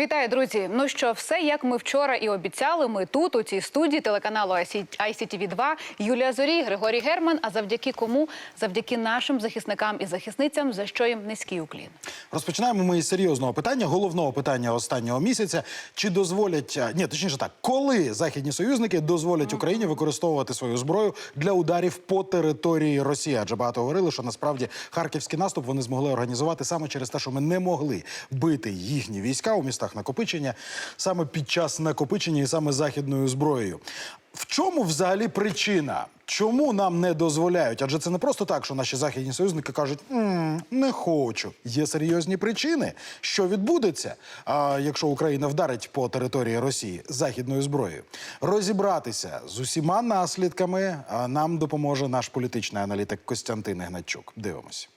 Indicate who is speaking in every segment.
Speaker 1: Вітаю, друзі. Ну що, все як ми вчора і обіцяли. Ми тут, у цій студії телеканалу ICTV 2 Юлія Зорій, Григорій Герман. А завдяки кому? Завдяки нашим захисникам і захисницям, за що їм низький уклін.
Speaker 2: Розпочинаємо ми із серйозного питання, головного питання останнього місяця. Чи дозволять ні, точніше так, коли західні союзники дозволять Україні використовувати свою зброю для ударів по території Росії? Адже багато говорили, що насправді харківський наступ вони змогли організувати саме через те, що ми не могли бити їхні війська у містах накопичення саме під час накопичення і саме західною зброєю. В чому взагалі причина? Чому нам не дозволяють? Адже це не просто так, що наші західні союзники кажуть «М, не хочу. Є серйозні причини, що відбудеться, а, якщо Україна вдарить по території Росії західною зброєю. Розібратися з усіма наслідками а, нам допоможе наш політичний аналітик Костянтин Гнатчук. Дивимось.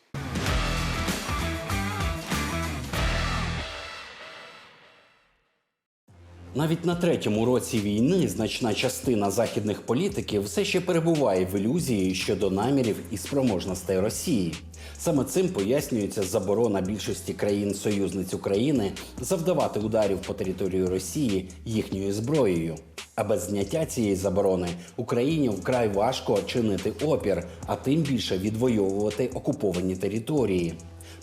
Speaker 3: Навіть на третьому році війни значна частина західних політиків все ще перебуває в ілюзії щодо намірів і спроможностей Росії. Саме цим пояснюється заборона більшості країн-союзниць України завдавати ударів по території Росії їхньою зброєю. А без зняття цієї заборони Україні вкрай важко чинити опір, а тим більше відвоювати окуповані території.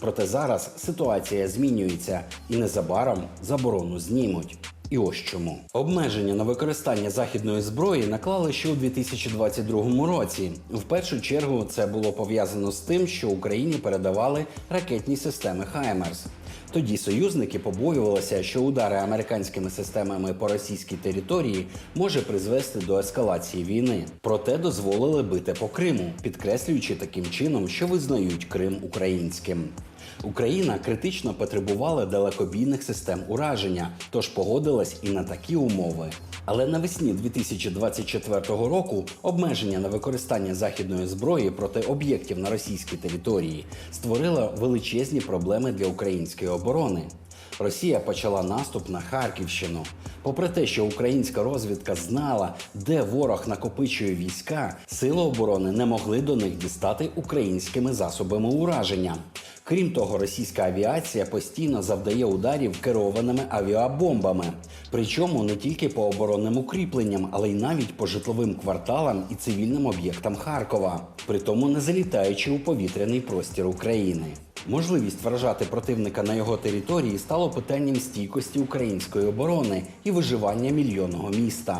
Speaker 3: Проте зараз ситуація змінюється і незабаром заборону знімуть. І ось чому обмеження на використання західної зброї наклали ще у 2022 році. В першу чергу це було пов'язано з тим, що Україні передавали ракетні системи Хаймерс. Тоді союзники побоювалися, що удари американськими системами по російській території може призвести до ескалації війни. Проте дозволили бити по Криму, підкреслюючи таким чином, що визнають Крим українським. Україна критично потребувала далекобійних систем ураження, тож погодилась і на такі умови. Але навесні 2024 року обмеження на використання західної зброї проти об'єктів на російській території створило величезні проблеми для української оборони. Росія почала наступ на Харківщину. Попри те, що українська розвідка знала, де ворог накопичує війська, сили оборони не могли до них дістати українськими засобами ураження. Крім того, російська авіація постійно завдає ударів керованими авіабомбами, причому не тільки по оборонним укріпленням, але й навіть по житловим кварталам і цивільним об'єктам Харкова, при тому не залітаючи у повітряний простір України. Можливість вражати противника на його території стало питанням стійкості української оборони і виживання мільйонного міста.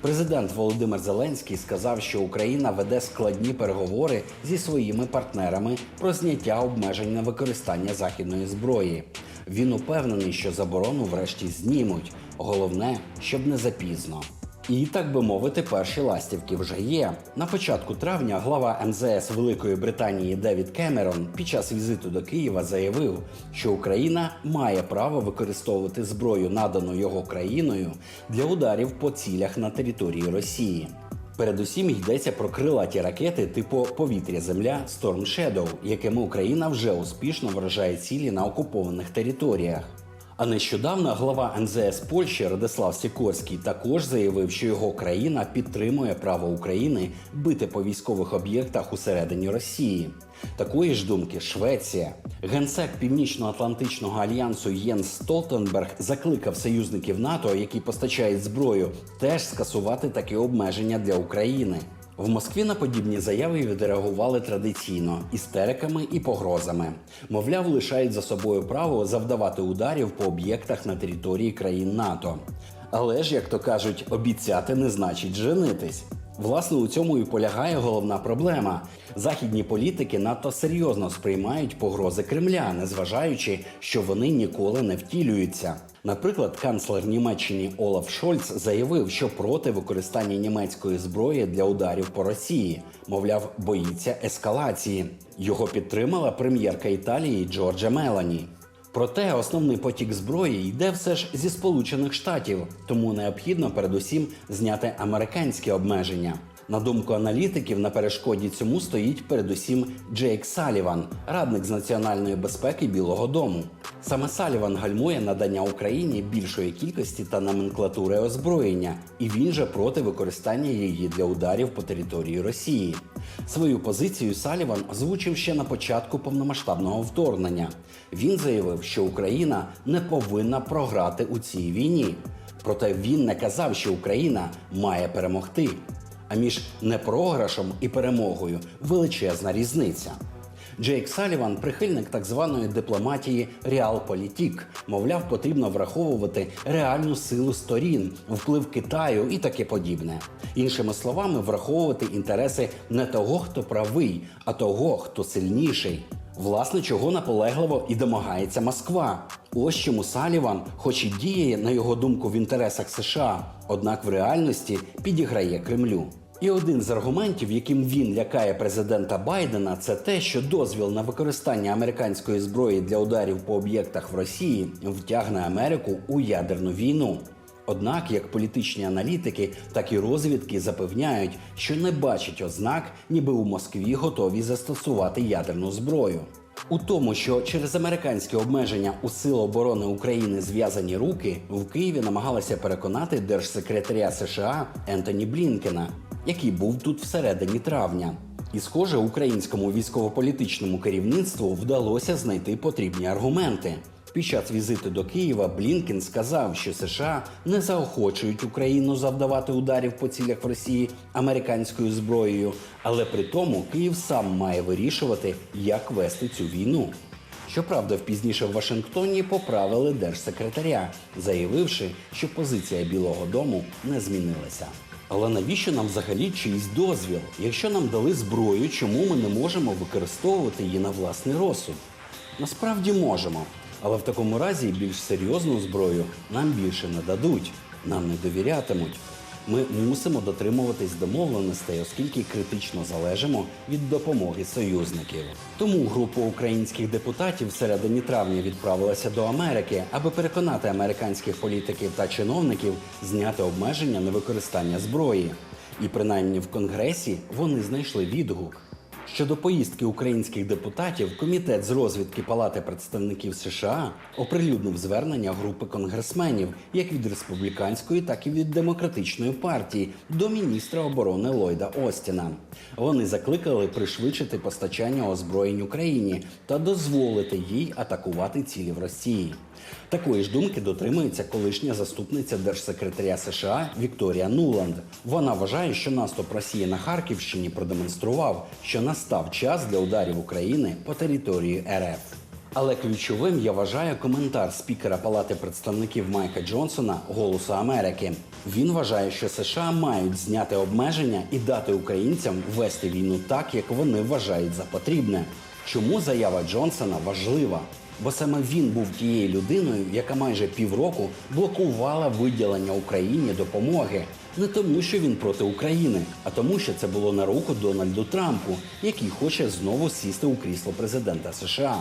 Speaker 3: Президент Володимир Зеленський сказав, що Україна веде складні переговори зі своїми партнерами про зняття обмежень на використання західної зброї. Він упевнений, що заборону врешті знімуть. Головне, щоб не запізно. І так би мовити, перші ластівки вже є. На початку травня глава МЗС Великої Британії Девід Кемерон під час візиту до Києва заявив, що Україна має право використовувати зброю, надану його країною, для ударів по цілях на території Росії. Передусім йдеться про крилаті ракети типу повітря-земля Storm Shadow, якими Україна вже успішно вражає цілі на окупованих територіях. А нещодавно глава НЗС Польщі Радислав Сікорський також заявив, що його країна підтримує право України бити по військових об'єктах усередині Росії. Такої ж думки Швеція. Генсек Північно-Атлантичного альянсу Єнс Столтенберг закликав союзників НАТО, які постачають зброю, теж скасувати такі обмеження для України. В Москві на подібні заяви відреагували традиційно істериками і погрозами. Мовляв, лишають за собою право завдавати ударів по об'єктах на території країн НАТО. Але ж, як то кажуть, обіцяти не значить женитись. Власне, у цьому і полягає головна проблема. Західні політики надто серйозно сприймають погрози Кремля, незважаючи, що вони ніколи не втілюються. Наприклад, канцлер Німеччини Олаф Шольц заявив, що проти використання німецької зброї для ударів по Росії, мовляв, боїться ескалації. Його підтримала прем'єрка Італії Джорджа Мелані. Проте основний потік зброї йде все ж зі Сполучених Штатів, тому необхідно передусім зняти американські обмеження. На думку аналітиків, на перешкоді цьому стоїть передусім Джейк Саліван, радник з національної безпеки Білого Дому. Саме Саліван гальмує надання Україні більшої кількості та номенклатури озброєння, і він же проти використання її для ударів по території Росії. Свою позицію Саліван озвучив ще на початку повномасштабного вторгнення. Він заявив, що Україна не повинна програти у цій війні. Проте він не казав, що Україна має перемогти. А між непрограшем і перемогою величезна різниця. Джейк Саліван прихильник так званої дипломатії реалполітік. Мовляв, потрібно враховувати реальну силу сторін, вплив Китаю і таке подібне. Іншими словами, враховувати інтереси не того, хто правий, а того, хто сильніший. Власне, чого наполегливо і домагається Москва. Ось чому Саліван, хоч і діє, на його думку, в інтересах США, однак в реальності підіграє Кремлю. І один з аргументів, яким він лякає президента Байдена, це те, що дозвіл на використання американської зброї для ударів по об'єктах в Росії втягне Америку у ядерну війну. Однак, як політичні аналітики, так і розвідки запевняють, що не бачать ознак, ніби у Москві готові застосувати ядерну зброю. У тому, що через американські обмеження у Сил оборони України зв'язані руки, в Києві намагалися переконати держсекретаря США Ентоні Блінкена, який був тут всередині травня. І, схоже, українському військово-політичному керівництву вдалося знайти потрібні аргументи. Під час візиту до Києва Блінкен сказав, що США не заохочують Україну завдавати ударів по цілях в Росії американською зброєю, але при тому Київ сам має вирішувати, як вести цю війну. Щоправда, пізніше в Вашингтоні поправили держсекретаря, заявивши, що позиція Білого Дому не змінилася. Але навіщо нам взагалі чийсь дозвіл? Якщо нам дали зброю, чому ми не можемо використовувати її на власний розсуд? Насправді можемо, але в такому разі більш серйозну зброю нам більше не дадуть, нам не довірятимуть. Ми мусимо дотримуватись домовленостей, оскільки критично залежимо від допомоги союзників. Тому група українських депутатів в середині травня відправилася до Америки, аби переконати американських політиків та чиновників зняти обмеження на використання зброї. І принаймні в Конгресі вони знайшли відгук. Щодо поїздки українських депутатів, комітет з розвідки Палати представників США оприлюднив звернення групи конгресменів як від республіканської, так і від демократичної партії до міністра оборони Ллойда Остіна. Вони закликали пришвидшити постачання озброєнь Україні та дозволити їй атакувати цілі в Росії. Такої ж думки дотримується колишня заступниця держсекретаря США Вікторія Нуланд. Вона вважає, що наступ Росії на Харківщині продемонстрував, що настав час для ударів України по території РФ. Але ключовим я вважаю коментар спікера Палати представників Майка Джонсона Голосу Америки. Він вважає, що США мають зняти обмеження і дати українцям вести війну так, як вони вважають за потрібне. Чому заява Джонсона важлива? Бо саме він був тією людиною, яка майже півроку блокувала виділення Україні допомоги. Не тому, що він проти України, а тому, що це було на руку Дональду Трампу, який хоче знову сісти у крісло президента США.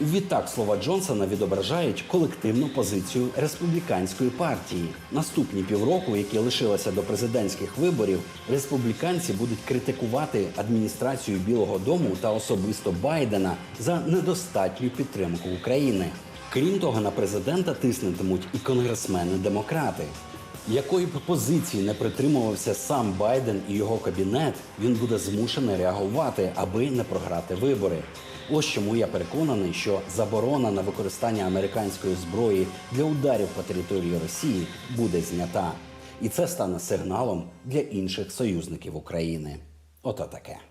Speaker 3: Відтак слова Джонсона відображають колективну позицію республіканської партії. Наступні півроку, які лишилися до президентських виборів, республіканці будуть критикувати адміністрацію Білого Дому та особисто Байдена за недостатню підтримку України. Крім того, на президента тиснутимуть і конгресмени-демократи. Якої б позиції не притримувався сам Байден і його кабінет, він буде змушений реагувати, аби не програти вибори. Ось чому я переконаний, що заборона на використання американської зброї для ударів по території Росії буде знята, і це стане сигналом для інших союзників України. Ото таке.